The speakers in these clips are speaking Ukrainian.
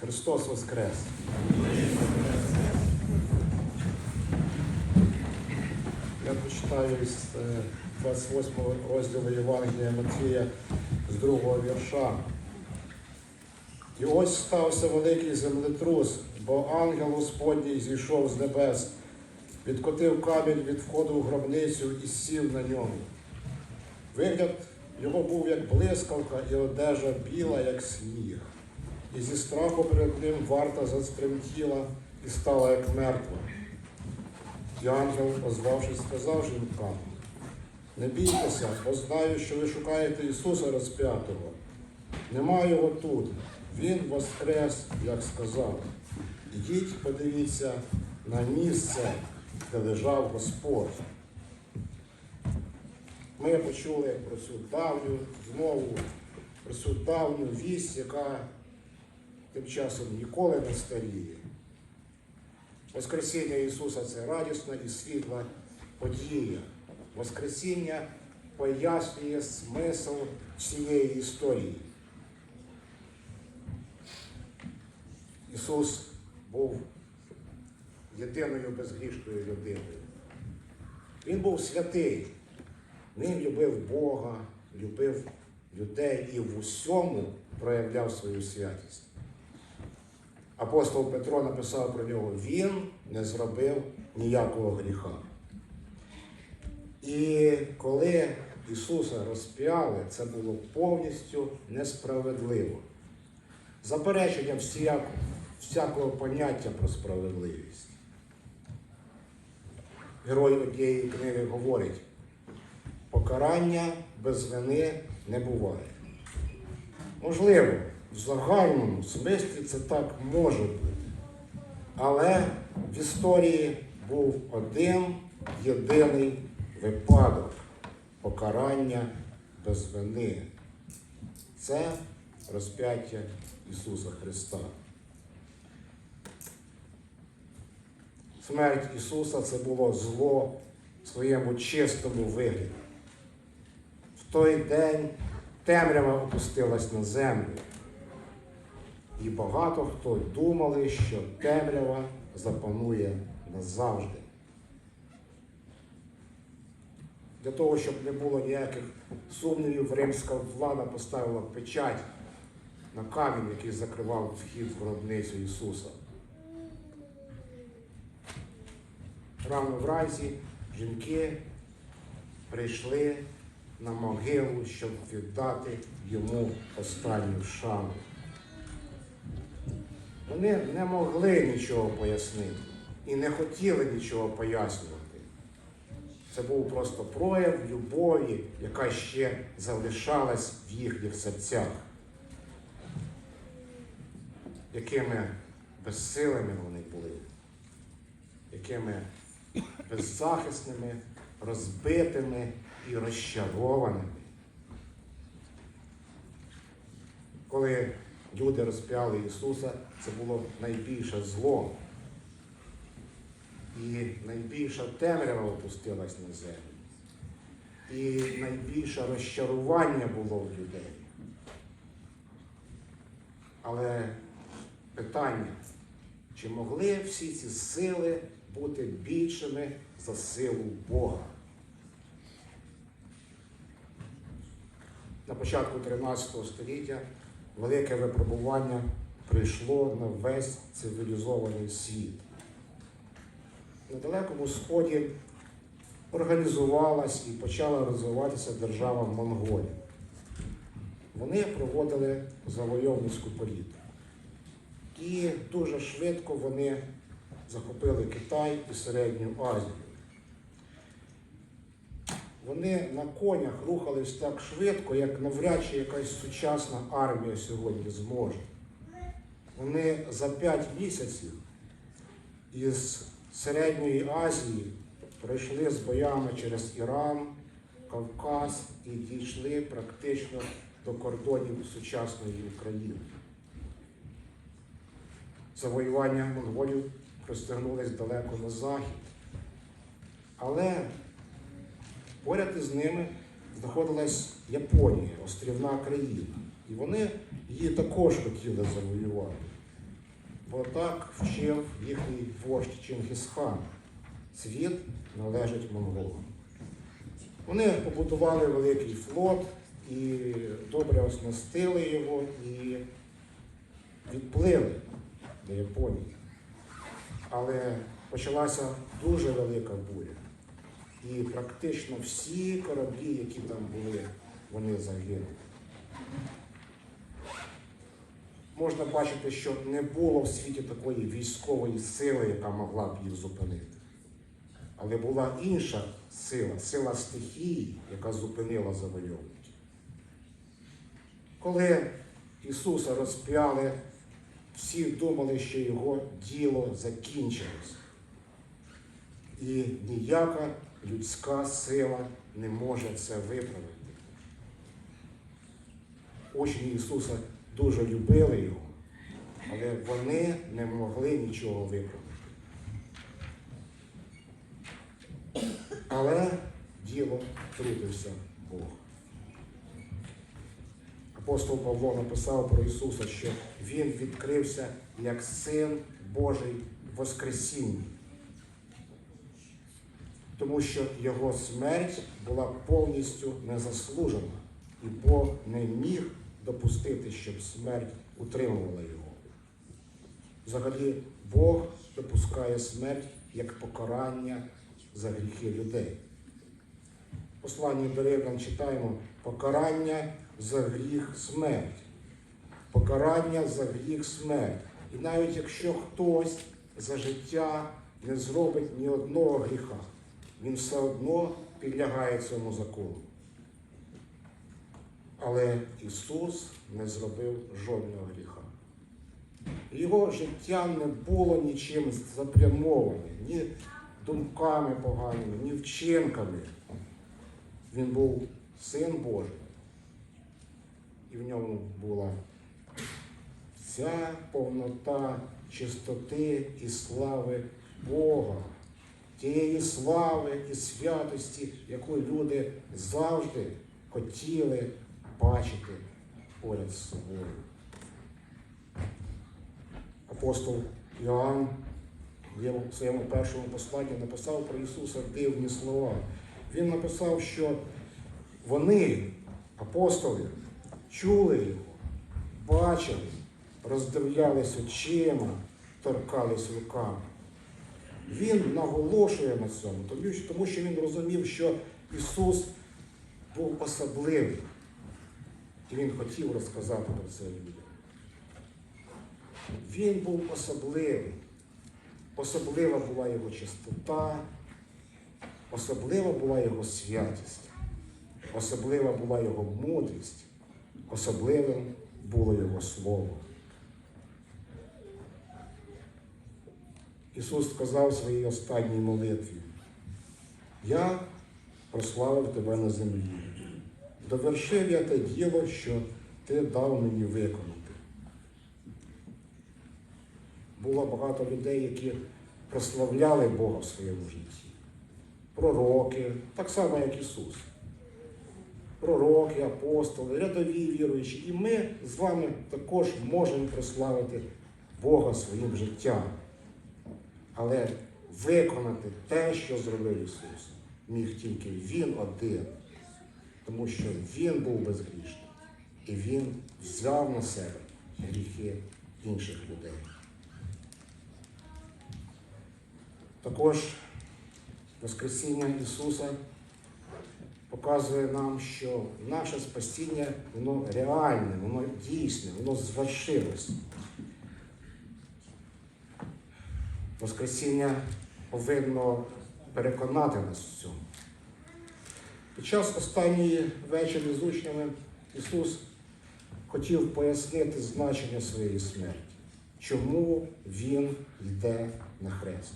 Христос Воскрес! Я почитаю е, 28 розділу Євангелія Матвія з другого вірша. І ось стався великий землетрус, бо ангел Господній зійшов з небес, відкотив камінь від входу в гробницю і сів на ньому. Вигляд його був як блискавка, і одежа біла, як сніг. І зі страху перед ним варта застремтіла і стала як мертва. І ангел, озвавшись, сказав жінкам, не бійтеся, бо знаю, що ви шукаєте Ісуса розп'ятого. Нема його тут. Він воскрес, як сказав. Ідіть, подивіться на місце, де лежав Господь. Ми почули про цю давню знову, про цю давню вість, яка тим часом ніколи не старіє. Воскресіння Ісуса це радісна і світла подія. Воскресіння пояснює смисл всієї історії. Ісус був єдиною безгрішною людиною. Він був святий. Він любив Бога, любив людей і в усьому проявляв свою святість. Апостол Петро написав про нього, він не зробив ніякого гріха. І коли Ісуса розп'яли, це було повністю несправедливо. Заперечення всяк, всякого поняття про справедливість. Герой однієї книги говорить, покарання без вини не буває. Можливо, в загальному смислі це так може бути. Але в історії був один єдиний випадок покарання без вини. Це розп'яття Ісуса Христа. Смерть Ісуса це було зло в своєму чистому вигляді. В той день темрява опустилась на землю. І багато хто думали, що темрява запанує назавжди. Для того, щоб не було ніяких сумнівів, римська влада поставила печать на камінь, який закривав вхід в гробницю Ісуса. Рано вранці жінки прийшли на могилу, щоб віддати йому останню шану. Вони не могли нічого пояснити і не хотіли нічого пояснювати. Це був просто прояв любові, яка ще залишалась в їхніх серцях. Якими безсилими вони були, якими беззахисними, розбитими і розчарованими. Коли люди розп'яли Ісуса, це було найбільше зло. І найбільша темрява опустилась на землю. І найбільше розчарування було в людей. Але питання, чи могли всі ці сили бути більшими за силу Бога? На початку 13 століття велике випробування прийшло на весь цивілізований світ. На Далекому Сході організувалась і почала розвиватися держава Монголія. Вони проводили завойовницьку політику. І дуже швидко вони захопили Китай і Середню Азію. Вони на конях рухались так швидко, як навряд чи якась сучасна армія сьогодні зможе. Вони за 5 місяців із Середньої Азії пройшли з боями через Іран, Кавказ і дійшли практично до кордонів сучасної України. Завоювання монголів простягнулись далеко на захід. Але поряд із ними знаходилась Японія, острівна країна. І вони її також хотіли завоювати. бо так вчив їхній вождь Чингісхан. Світ належить монголам. Вони побудували великий флот і добре оснастили його і відплили до Японії. Але почалася дуже велика буря. І практично всі кораблі, які там були, вони загинули. Можна бачити, що не було в світі такої військової сили, яка могла б їх зупинити. Але була інша сила, сила стихії, яка зупинила завойовників. Коли Ісуса розп'яли, всі думали, що його діло закінчилось. І ніяка людська сила не може це виправити. Учні Ісуса дуже любили його, але вони не могли нічого виправити. Але діло трудився Бог. Апостол Павло написав про Ісуса, що Він відкрився як Син Божий в Воскресінні. Тому що Його смерть була повністю незаслужена, і Бог не міг допустити, щоб смерть утримувала його. Взагалі, Бог допускає смерть як покарання за гріхи людей. В посланні до Римлян читаємо покарання за гріх смерть. Покарання за гріх смерть. І навіть якщо хтось за життя не зробить ні одного гріха, він все одно підлягає цьому закону. Але Ісус не зробив жодного гріха. Його життя не було нічим запрямоване, ні думками поганими, ні вчинками. Він був син Божий. І в ньому була вся повнота чистоти і слави Бога, тієї слави і святості, яку люди завжди хотіли бачити поряд з собою. Апостол Іоанн в своєму першому посланні написав про Ісуса дивні слова. Він написав, що вони, апостоли, чули його, бачили, роздивлялись очима, торкались руками. Він наголошує на цьому, тому що- він розумів, що Ісус був особливий. І він хотів розказати про це людям. Він був особливий. Особлива була його чистота, особлива була його святість, особлива була його мудрість, особливим було його слово. Ісус сказав своїй останній молитві, я прославив тебе на землі. Довершив я те діло, що ти дав мені виконати. Було багато людей, які прославляли Бога в своєму житті. Пророки, так само, як Ісус. Пророки, апостоли, рядові віруючі. І ми з вами також можемо прославити Бога своїм життям. Але виконати те, що зробив Ісус, міг тільки Він один, тому що Він був безгрішний. І Він взяв на себе гріхи інших людей. Також Воскресіння Ісуса показує нам, що наше спасіння, воно реальне, воно дійсне, воно звершилось. Воскресіння повинно переконати нас в цьому. Під час останньої вечері з учнями Ісус хотів пояснити значення своєї смерті, чому Він йде на хрест.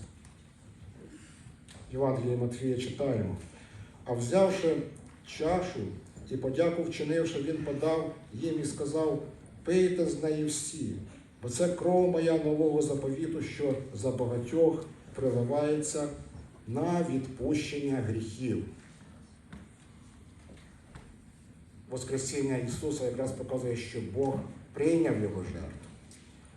Євангелії Матвія читаємо. А взявши чашу і подяку вчинивши, він подав їм і сказав: пийте з неї всі, бо це кров моя нового заповіту, що за багатьох приливається на відпущення гріхів. Воскресіння Ісуса якраз показує, що Бог прийняв його жертву.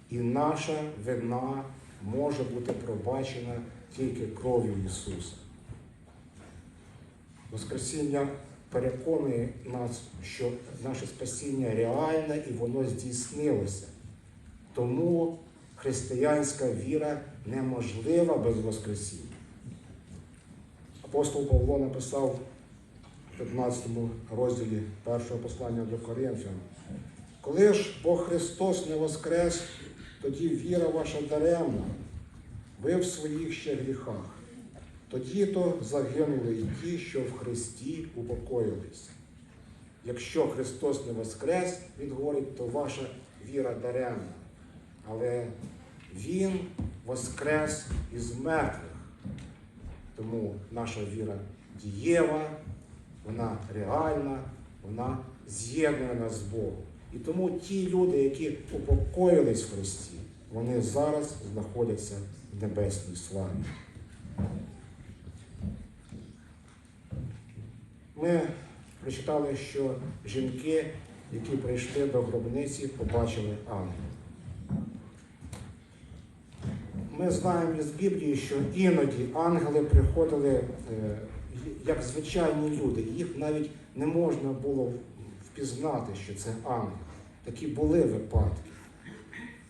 І наша вина може бути пробачена тільки кров'ю Ісуса. Воскресіння переконує нас, що наше спасіння реальне і воно здійснилося. Тому християнська віра неможлива без Воскресіння. Апостол Павло написав в 15 розділі першого послання до Коринфян. Коли ж Бог Христос не воскрес, тоді віра ваша даремна, ви в своїх ще гріхах. Тоді то загинули і ті, що в Христі упокоїлись. Якщо Христос не воскрес, Він говорить, то ваша віра даремна. Але Він воскрес із мертвих. Тому наша віра дієва, вона реальна, вона з'єднує нас з Богом. І тому ті люди, які упокоїлись в Христі, вони зараз знаходяться в небесній славі. Ми прочитали, що жінки, які прийшли до гробниці, побачили ангела. Ми знаємо із Біблії, що іноді ангели приходили е, як звичайні люди. Їх навіть не можна було впізнати, що це ангел. Такі були випадки.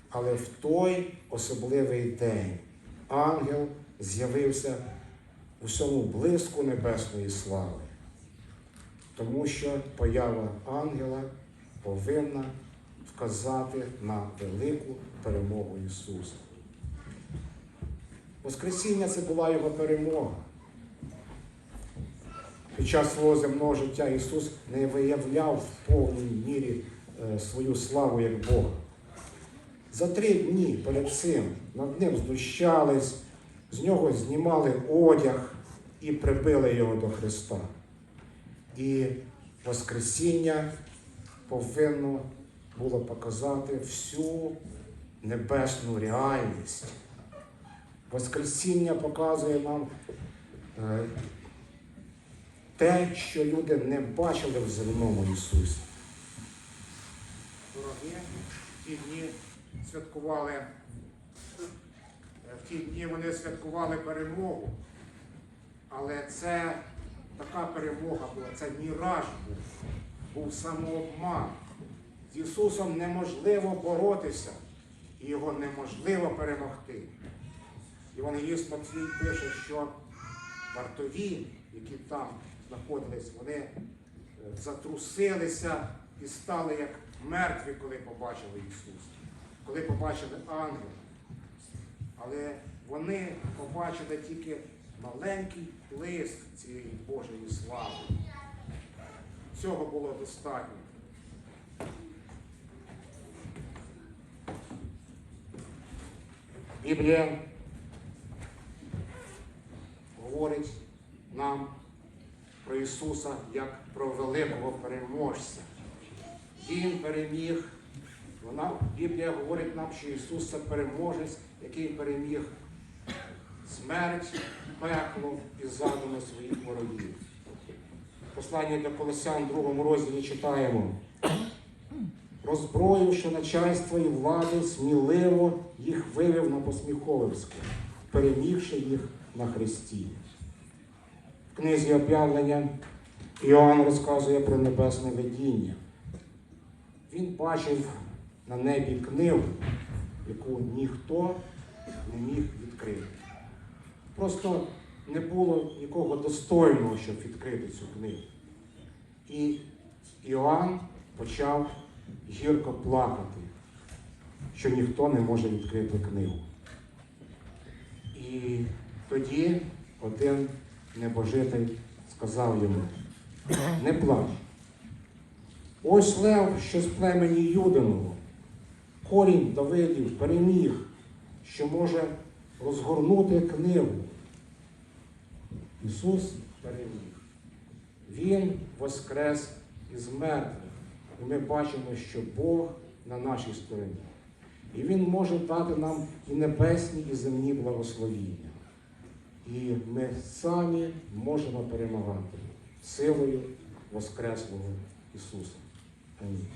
Але в той особливий день ангел з'явився у всьому блиску небесної слави. Тому що поява ангела повинна вказати на велику перемогу Ісуса. Воскресіння це була його перемога. Під час свого земного життя Ісус не виявляв в повній мірі е, свою славу як Бога. За три дні перед цим над ним знущались, з нього знімали одяг і прибили його до Христа. І Воскресіння повинно було показати всю небесну реальність. Воскресіння показує нам е, те, що люди не бачили в земному Ісусі. Дорогі, в ті дні святкували, в ті дні вони святкували перемогу, але це така перемога була, це міраж був, був самообман. З Ісусом неможливо боротися, і його неможливо перемогти. Євангеліст Матвій пише, що вартові, які там знаходились, вони е, затрусилися і стали як мертві, коли побачили Ісуса, коли побачили ангела. Але вони побачили тільки маленький лист цієї Божої слави. Цього було достатньо. Біблія говорить нам про Ісуса як про великого переможця. Він переміг. Вона, Біблія говорить нам, що Ісус це переможець, який переміг смерть, пекло і задуми своїх ворогів. Послання до Колосян, другому розділі читаємо. Роззброївши начальство і влади, сміливо їх вивів на посміховисько, перемігши їх на Христі. Книзі об'явлення Іоанн розказує про небесне видіння. Він бачив на небі книгу, яку ніхто не міг відкрити. Просто не було нікого достойного, щоб відкрити цю книгу. І Іоанн почав гірко плакати, що ніхто не може відкрити книгу. І тоді один небожитель сказав йому, не плач. Ось лев, що з племені Юдиного, корінь Давидів переміг, що може розгорнути книгу. Ісус переміг. Він воскрес із мертвих. І ми бачимо, що Бог на нашій стороні. І Він може дати нам і небесні, і земні благословіння. І ми самі можемо перемагати силою Воскреслого Ісуса. Амінь.